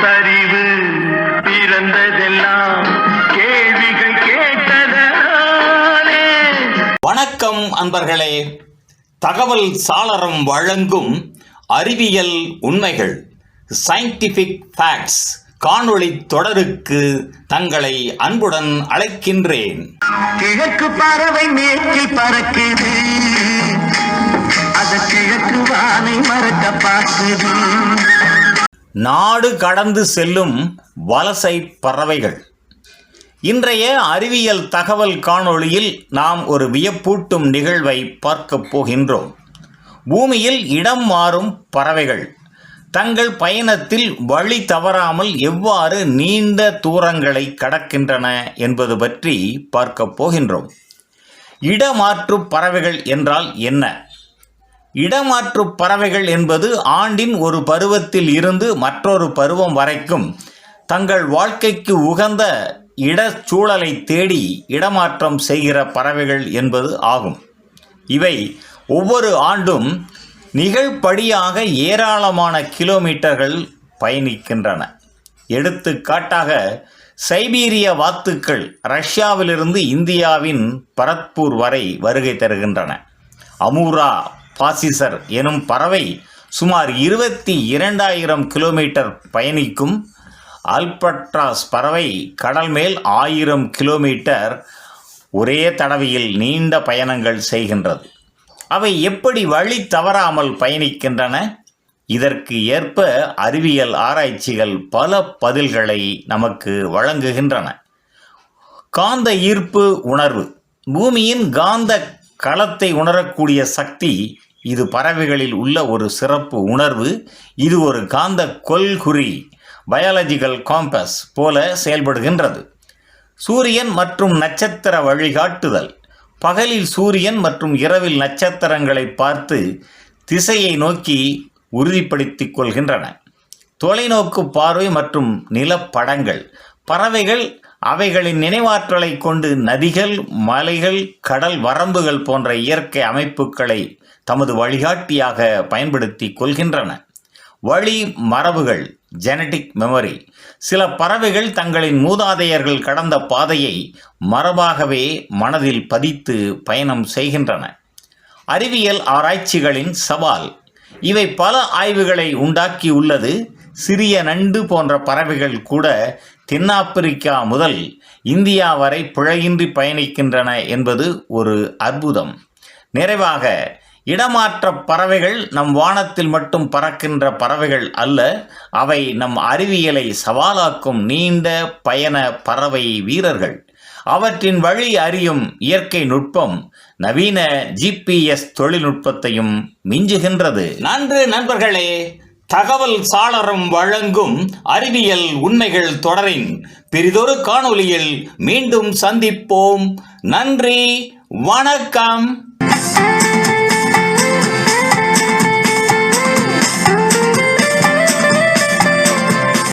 பகுத்தறிவு பிறந்ததெல்லாம் கேள்விகள் கேட்டதனாலே வணக்கம் அன்பர்களே. தகவல் சாளரம் வழங்கும் அறிவியல் உண்மைகள் சயின்டிஃபிக் ஃபேக்ட்ஸ் காணொளி தொடருக்கு தங்களை அன்புடன் அழைக்கின்றேன். கிழக்கு பறவை மேற்கில் பறக்குது. அது கிழக்கு வானை மறக்க பார்க்குது. நாடு கடந்து செல்லும் வலசை பறவைகள். இன்றைய அறிவியல் தகவல் காணொளியில் நாம் ஒரு வியப்பூட்டும் நிகழ்வை பார்க்கப் போகின்றோம். பூமியில் இடம் மாறும் பறவைகள். தங்கள் பயணத்தில் வழி தவறாமல் எவ்வாறு நீண்ட தூரங்களை கடக்கின்றன என்பது பற்றி பார்க்கப் போகின்றோம். இடமாற்று பறவைகள் என்றால் என்ன? இடமாற்று பறவைகள் என்பது ஆண்டின் ஒரு பருவத்தில் இருந்து மற்றொரு பருவம் வரைக்கும் தங்கள் வாழ்க்கைக்கு உகந்த இடச்சூழலை தேடி இடமாற்றம் செய்கிற பறவைகள் என்பது ஆகும். இவை ஒவ்வொரு ஆண்டும் நிகழ்படியாக ஏராளமான கிலோமீட்டர்கள் பயணிக்கின்றன. எடுத்துக்காட்டாக சைபீரிய வாத்துக்கள் ரஷ்யாவிலிருந்து இந்தியாவின் பரத்பூர் வரை வருகை தருகின்றன. அமூரா பாசிசர் எனும் பறவை சுமார் இருபத்தி இரண்டாயிரம் கிலோமீட்டர் பயணிக்கும் அல்பட்ராஸ் பறவை கடல் மேல் ஆயிரம் கிலோமீட்டர் ஒரே தடவையில் நீண்ட பயணங்கள் செய்கின்றது. அவை எப்படி வழி தவறாமல் பயணிக்கின்றன? இதற்கு ஏற்ப அறிவியல் ஆராய்ச்சிகள் பல பதில்களை நமக்கு வழங்குகின்றன. காந்த ஈர்ப்பு உணர்வு. பூமியின் காந்த களத்தை உணரக்கூடிய சக்தி இது பறவைகளில் உள்ள ஒரு சிறப்பு உணர்வு. இது ஒரு காந்த கொள்குறி பயாலஜிக்கல் காம்பஸ் போல செயல்படுகின்றது. சூரியன் மற்றும் நட்சத்திர வழிகாட்டுதல். பகலில் சூரியன் மற்றும் இரவில் நட்சத்திரங்களை பார்த்து திசையை நோக்கி உறுதிப்படுத்திக் கொள்கின்றன. தொலைநோக்கு பார்வை மற்றும் நிலப்படங்கள். பறவைகள் அவைகளின் நினைவாற்றலை கொண்டு நதிகள் மலைகள் கடல் வரம்புகள் போன்ற இயற்கை அமைப்புகளை தமது வழிகாட்டியாக பயன்படுத்தி கொள்கின்றன. வழி மரபுகள் ஜெனடிக் மெமரி சில பறவைகள் தங்களின் மூதாதையர்கள் கடந்த பாதையை மரபாகவே மனதில் பதித்து பயணம் செய்கின்றன. அறிவியல் ஆராய்ச்சிகளின் சவால் இவை பல ஆய்வுகளை உண்டாக்கி உள்ளது. சிறிய நண்டு போன்ற பறவைகள் கூட தென்னாப்பிரிக்கா முதல் இந்தியா வரை பிழையின்றி பயணிக்கின்றன என்பது ஒரு அற்புதம். நிறைவாக இடமாற்ற பறவைகள் நம் வானத்தில் மட்டும் பறக்கின்ற பறவைகள் அல்ல அவை நம் அறிவியலை சவாலாக்கும் நீண்ட பயண பறவை வீரர்கள். அவற்றின் வழி அறியும் இயற்கை நுட்பம் நவீன ஜிபிஎஸ் தொழில்நுட்பத்தையும் மிஞ்சுகின்றது. நன்று நண்பர்களே தகவல் சாளரம் வழங்கும் அறிவியல் உண்மைகள் தொடரின் பெரிதொரு காணொளியில் மீண்டும் சந்திப்போம். நன்றி வணக்கம்.